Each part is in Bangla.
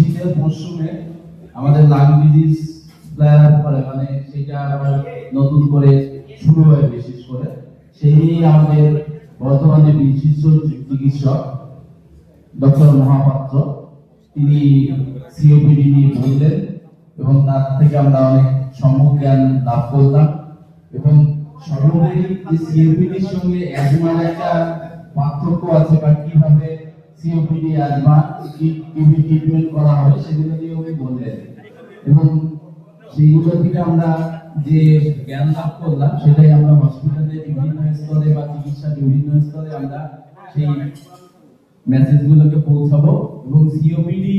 শীতের মরশুমে আমাদের লাং ডিজিজ ফ্লায়ার করে মানে সেটা আবার নতুন করে শুরু হয় বিশেষ করে। সেই নিয়ে আমাদের বর্তমানে বিশিষ্ট চিকিৎসক ডক্টর মহাপাত্র, তিনি সিওপিডি নিয়ে বললেন এবং তার থেকে আমরা অনেক সম্যক জ্ঞান লাভ করলাম। এবং সর্বোপরি সিওপিডির সঙ্গে একটা পার্থক্য আছে বা কীভাবে সিওপিডি অ্যাজমা কীভাবে ট্রিটমেন্ট করা হয়, সেগুলো নিয়ে উনি বললেন। এবং সেইগুলো থেকে আমরা যে জ্ঞান লাভ করলাম, সেটাই আমরা হসপিটালে বিভিন্ন স্তরে বা চিকিৎসা বিভিন্ন স্তরে আমরা সেই মেসেজগুলোকে পৌঁছাবো। এবং সিওপিডি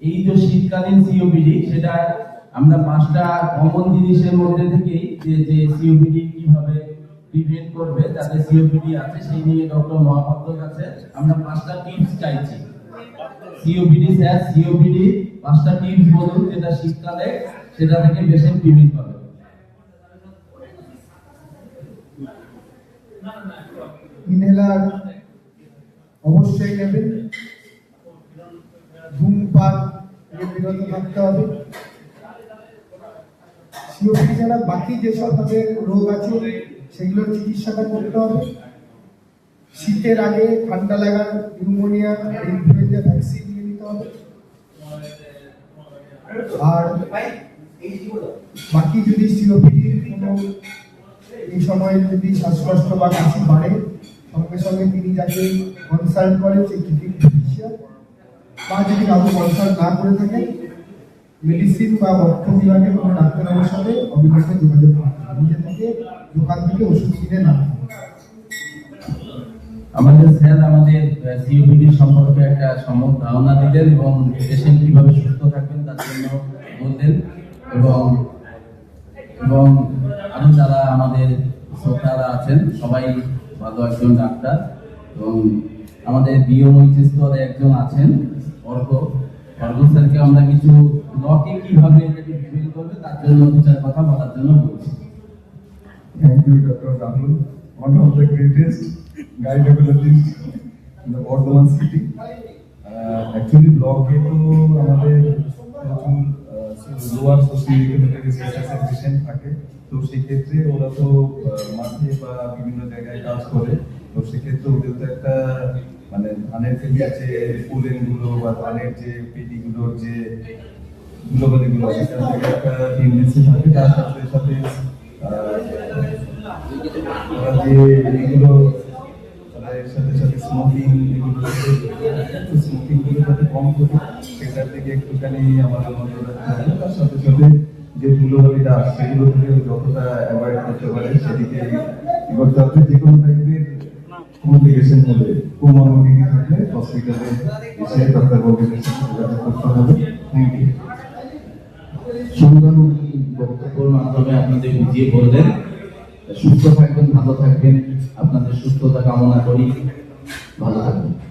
এই যে শীতকালীন সিওপিডি সেটা আমরা পাঁচটা কমন জিনিসের মধ্যে থেকেই যে যে সিওপিডি কীভাবে প্রিভেন্ট করবে, যাদের সিওপিডি আছে, সেই নিয়ে ডক্টর মহাপাত্রর কাছে আমরা পাঁচটা টিপস চাইছি। সিওপিডি স্যার সিওপিডি পাঁচটা টিপস বলুন, যেটা শীতকালে সেটা থেকে বেশি প্রিভেন্ট পাবে। ইনহেলার অবশ্যই নেবেন। ধূমপান বিরত থাকতে হবে। সিওপিডি ছাড়া বাকি যেসব তাদের রোগ আছে সেগুলোর চিকিৎসাটা করতে হবে। শীতের আগে ঠান্ডা লাগা নিউমোনিয়া ইনফ্লুয়েঞ্জা ভ্যাকসিন নিয়ে নিতে হবে। আর বাকি যদি সিওপিডি কোনো এই সময় যদি শ্বাসকষ্ট বা কাশি বাড়ে, সঙ্গে সঙ্গে তিনি যাকে কনসাল্ট করেন, সেই টিকিট ফিজিশিয়ান বা যদি কাউকে কনসাল্ট না করে থাকেন, মেডিসিন বা অর্থ বিভাগের কোনো ডাক্তারের সাথে অবিলম্বে যোগাযোগ হবে। নিজে থেকে দোকান থেকে ওষুধ কিনে না আমাদের স্যার আমাদের সিওপিডি সম্পর্কে একটা সম্যক ধারণা দিলেন এবং পেশেন্ট কীভাবে সুস্থ থাকবেন তার জন্য বললেন এবং এবং আরও যারা আমাদের শ্রোতারা আছেন, সবাই ভালো একজন ডাক্তার এবং আমাদের বিওমইচ স্তরে একজন আছেন, অর্ক। অর্ক স্যারকে আমরা কিছু লকে কীভাবে এটাকে প্রিভেন্ট করবে তার জন্য দু কথা বলার জন্য বলছি। Thank you, Dr. Rahul, one of the greatest gynecologist in the Bardhaman city. Uh, actually, তো আমাদের প্রচুর লোয়ার সোসিওইকোনমিক স্ট্যাটাসের পেশেন্ট থাকে তো সেক্ষেত্রে ওরা তো মাঠে বা বিভিন্ন জায়গায় কাজ করে তো সেক্ষেত্রে ওদের তো একটা মানে ধানের থেকে যে পোলেন বা ধানের যে পেটিগুলোর যে ধুলোবালি গুলো সেখান থেকে একটা টেন্ডেন্সি থাকে তার সাথে সাথে ওরা যে এগুলো সাথে সাথে স্মোকিং এগুলো কম করে সেটার থেকে একটুখানি আমাদের নজর রাখতে হবে তার সাথে সাথে যে ধুলোবালিটা আসছে যতটা অ্যাভয়েড করতে পারে, সেদিকে যে কোনো টাইপের কমপ্লিকেশন হলে কোমরবিটি থাকলে থ্যাংক ইউ সুন্দর বক্তব্যের মাধ্যমে আপনাদের বুঝিয়ে বললেন। সুস্থ থাকবেন ভালো থাকবেন। আপনাদের সুস্থতা কামনা করি। ভালো থাকবেন।